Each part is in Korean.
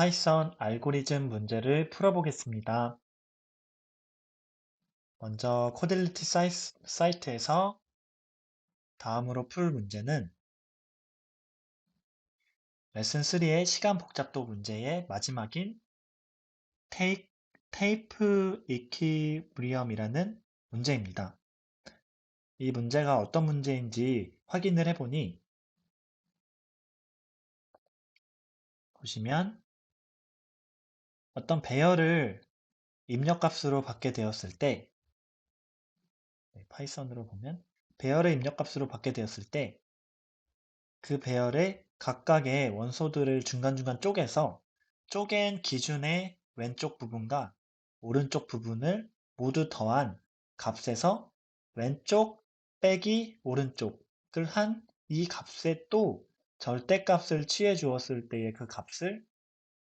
파이썬 알고리즘 문제를 풀어보겠습니다. 먼저 코델리티 사이트에서 다음으로 풀 문제는 레슨 3의 시간 복잡도 문제의 마지막인 테이, 테이프 이퀴브리엄이라는 문제입니다. 이 문제가 어떤 문제인지 확인을 해보니 보시면 어떤 배열을 입력값으로 받게 되었을 때 네, 파이썬으로 보면 배열의 입력값으로 받게 되었을 때 그 배열의 각각의 원소들을 중간중간 쪼개서 쪼갠 기준의 왼쪽 부분과 오른쪽 부분을 모두 더한 값에서 왼쪽 빼기 오른쪽을 한 이 값에 또 절대값을 취해 주었을 때의 그 값을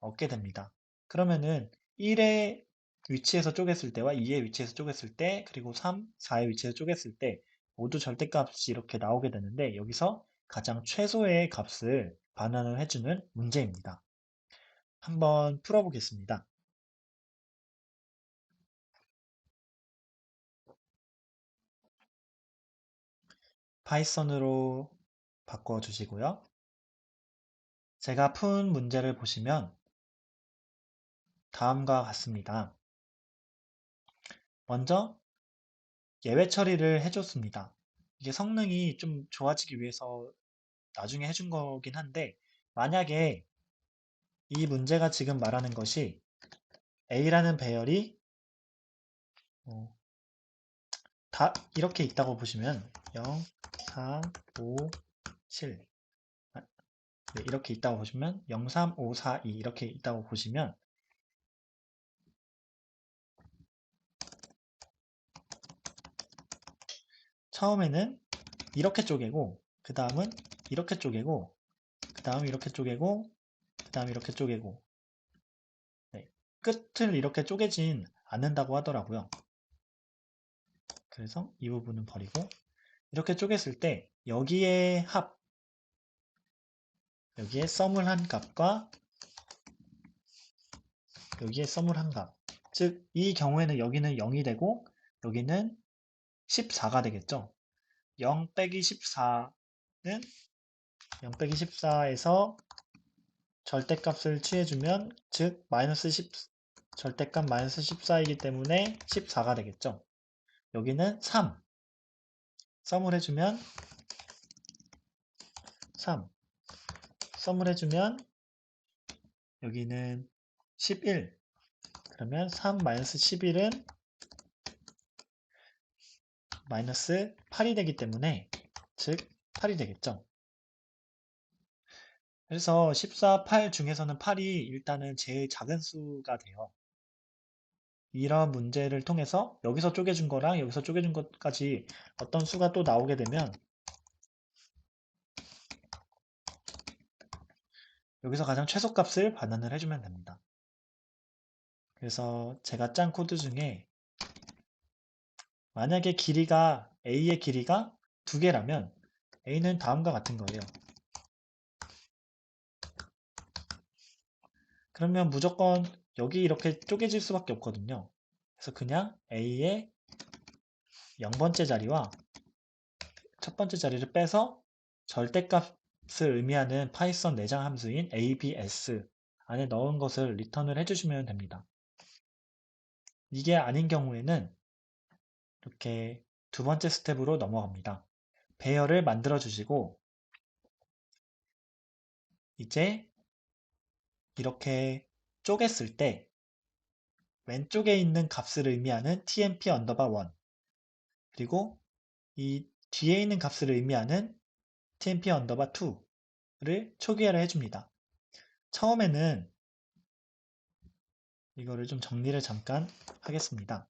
얻게 됩니다. 그러면은 1의 위치에서 쪼갰을 때와 2의 위치에서 쪼갰을 때 그리고 3, 4의 위치에서 쪼갰을 때 모두 절대값이 이렇게 나오게 되는데 여기서 가장 최소의 값을 반환을 해주는 문제입니다. 한번 풀어보겠습니다. 파이썬으로 바꿔주시고요. 제가 푼 문제를 보시면 다음과 같습니다. 먼저 예외 처리를 해줬습니다. 이게 성능이 좀 좋아지기 위해서 나중에 해준 거긴 한데 만약에 이 문제가 지금 말하는 것이 A라는 배열이 어, 다 이렇게 있다고 보시면 0, 4, 5, 7 네, 이렇게 있다고 보시면 0, 3, 5, 4, 2 이렇게 있다고 보시면 처음에는 이렇게 쪼개고 그 다음은 이렇게 쪼개고 그 다음 이렇게 쪼개고 그 다음 이렇게 쪼개고 네, 끝을 이렇게 쪼개진 않는다고 하더라고요. 그래서 이 부분은 버리고 이렇게 쪼갰을 때 여기에 합 여기에 썸을 한 값과 여기에 썸을 한 값. 즉, 이 경우에는 여기는 0이 되고 여기는 14가 되겠죠. 0 빼기 14는 0 빼기 14에서 절대값을 취해주면 즉 마이너스 10 절대값 마이너스 14이기 때문에 14가 되겠죠. 여기는 3 썸을 해주면 3 썸을 해주면 여기는 11 그러면 3 마이너스 11은 마이너스 8이 되기 때문에 즉 8이 되겠죠. 그래서 14, 8 중에서는 8이 일단은 제일 작은 수가 돼요. 이런 문제를 통해서 여기서 쪼개준 거랑 여기서 쪼개준 것까지 어떤 수가 또 나오게 되면 여기서 가장 최소값을 반환을 해주면 됩니다. 그래서 제가 짠 코드 중에 만약에 길이가 A의 길이가 두 개라면 A는 다음과 같은 거예요. 그러면 무조건 여기 이렇게 쪼개질 수밖에 없거든요. 그래서 그냥 A의 0번째 자리와 첫 번째 자리를 빼서 절대값을 의미하는 파이썬 내장 함수인 abs 안에 넣은 것을 리턴을 해주시면 됩니다. 이게 아닌 경우에는 이렇게 두 번째 스텝으로 넘어갑니다. 배열을 만들어 주시고 이제 이렇게 쪼갰을 때 왼쪽에 있는 값을 의미하는 tmp 언더바 1 그리고 이 뒤에 있는 값을 의미하는 tmp 언더바 2를 초기화를 해줍니다. 처음에는 이거를 좀 정리를 잠깐 하겠습니다.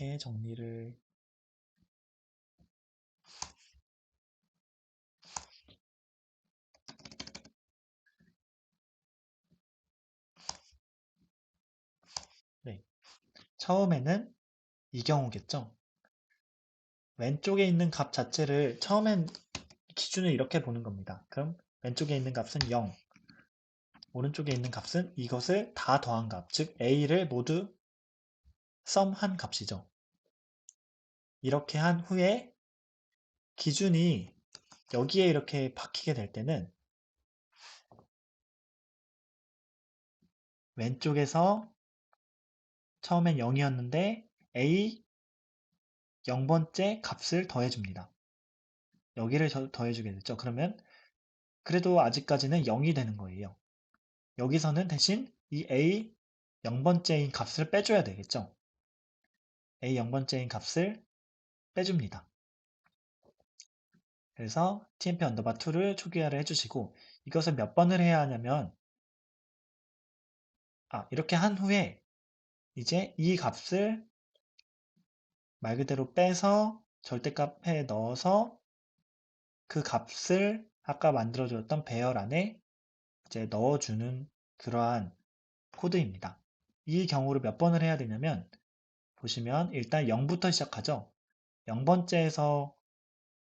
이렇게 정리를 네. 처음에는 이 경우겠죠. 왼쪽에 있는 값 자체를 처음엔 기준을 이렇게 보는 겁니다. 그럼 왼쪽에 있는 값은 0, 오른쪽에 있는 값은 이것을 다 더한 값, 즉 a를 모두 썸한 값이죠. 이렇게 한 후에 기준이 여기에 이렇게 박히게 될 때는 왼쪽에서 처음엔 0이었는데 a 0번째 값을 더해줍니다. 여기를 더해주게 됐죠. 그러면 그래도 아직까지는 0이 되는 거예요. 여기서는 대신 이 a 0번째인 값을 빼줘야 되겠죠. a 0번째인 값을 빼줍니다. 그래서 tmp 언더바 2를 초기화를 해주시고 이것을 몇 번을 해야 하냐면 아 이렇게 한 후에 이제 이 값을 말 그대로 빼서 절대값에 넣어서 그 값을 아까 만들어줬던 배열 안에 이제 넣어주는 그러한 코드입니다. 이 경우를 몇 번을 해야 되냐면 보시면 일단 0부터 시작하죠. 0번째에서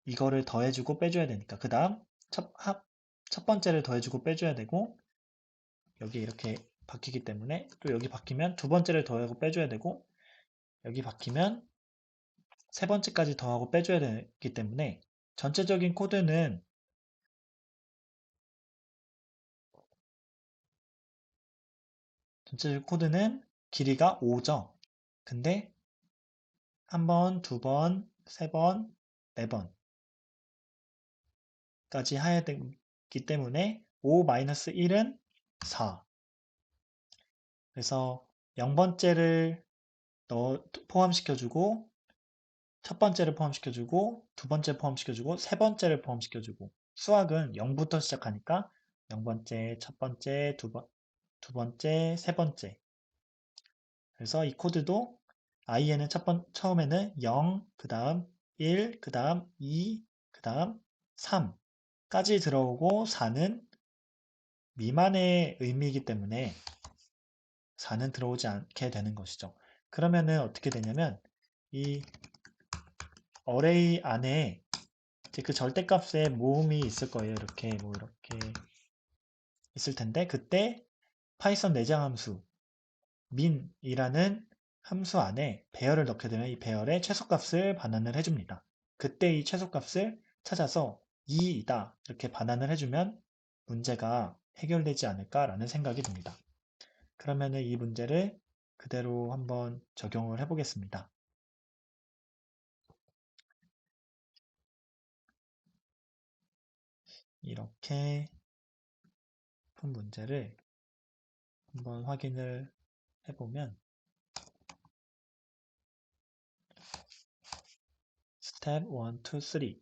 이거를 더해주고 빼줘야 되니까 그 다음 첫, 첫 번째를 더해주고 빼줘야 되고 여기 이렇게 바뀌기 때문에 또 여기 바뀌면 두 번째를 더하고 빼줘야 되고 여기 바뀌면 세 번째까지 더하고 빼줘야 되기 때문에 전체적인 코드는 전체적 코드는 길이가 5죠. 근데 한 번, 두 번, 세 번, 네 번까지 해야 되기 때문에 5-1은 4. 그래서 0번째를 넣어 포함시켜주고 첫 번째를 포함시켜주고 두 번째 포함시켜주고 세 번째를 포함시켜주고 수학은 0부터 시작하니까 0번째, 첫 번째, 두, 번, 두 번째, 세 번째 그래서 이 코드도 i에는 첫 번, 처음에는 0, 그 다음 1, 그 다음 2, 그 다음 3까지 들어오고 4는 미만의 의미이기 때문에 4는 들어오지 않게 되는 것이죠. 그러면은 어떻게 되냐면 이 어레이 안에 그 절대값의 모음이 있을 거예요. 이렇게 뭐 이렇게 있을 텐데 그때 파이썬 내장 함수 min이라는 함수 안에 배열을 넣게 되면 이 배열의 최소값을 반환을 해줍니다. 그때 이 최소값을 찾아서 2이다 이렇게 반환을 해주면 문제가 해결되지 않을까라는 생각이 듭니다. 그러면 이 문제를 그대로 한번 적용을 해보겠습니다. 이렇게 푼 문제를 한번 확인을 해보면 스텝 1, 2, 3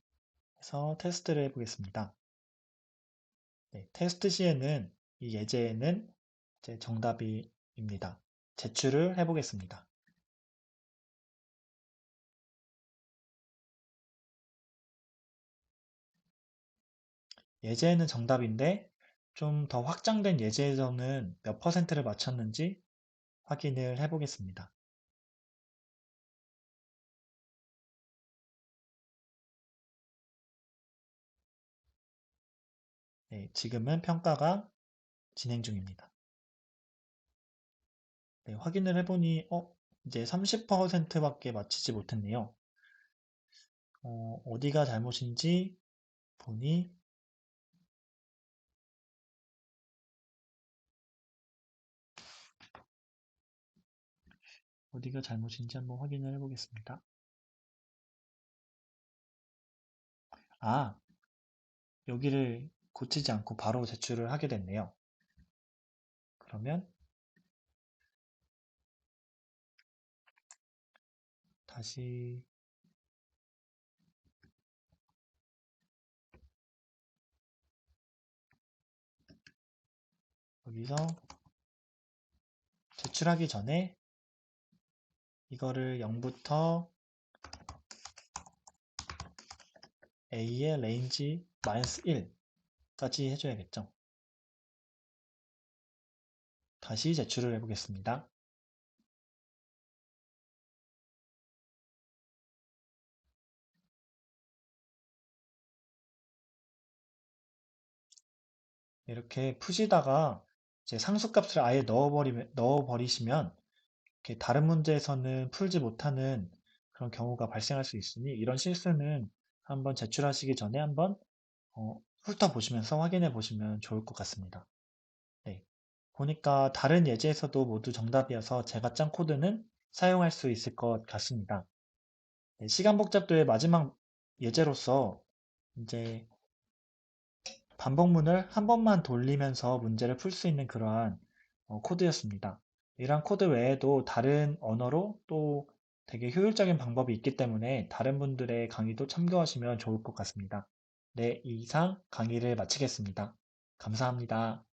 해서 테스트를 해보겠습니다. 네, 테스트 시에는 이 예제에는 제 정답입니다. 제출을 해보겠습니다. 예제에는 정답인데 좀 더 확장된 예제에서는 몇 퍼센트를 맞췄는지 확인을 해보겠습니다. 네, 지금은 평가가 진행 중입니다. 네, 확인을 해보니 어, 이제 30%밖에 맞히지 못했네요. 어, 어디가 잘못인지 보니 어디가 잘못인지 한번 확인을 해보겠습니다. 아, 여기를 고치지 않고 바로 제출을 하게 됐네요. 그러면 다시 여기서 제출하기 전에 이거를 0부터 a의 레인지 마이너스 1 까지 해줘야겠죠. 다시 제출을 해보겠습니다. 이렇게 푸시다가 이제 상수값을 아예 넣어버리, 넣어버리시면 이렇게 다른 문제에서는 풀지 못하는 그런 경우가 발생할 수 있으니 이런 실수는 한번 제출하시기 전에 한번 어, 훑어보시면서 확인해 보시면 좋을 것 같습니다. 네. 보니까 다른 예제에서도 모두 정답이어서 제가 짠 코드는 사용할 수 있을 것 같습니다. 네, 시간 복잡도의 마지막 예제로서 이제 반복문을 한 번만 돌리면서 문제를 풀 수 있는 그러한 어, 코드였습니다. 이러한 코드 외에도 다른 언어로 또 되게 효율적인 방법이 있기 때문에 다른 분들의 강의도 참고하시면 좋을 것 같습니다. 네, 이상 강의를 마치겠습니다. 감사합니다.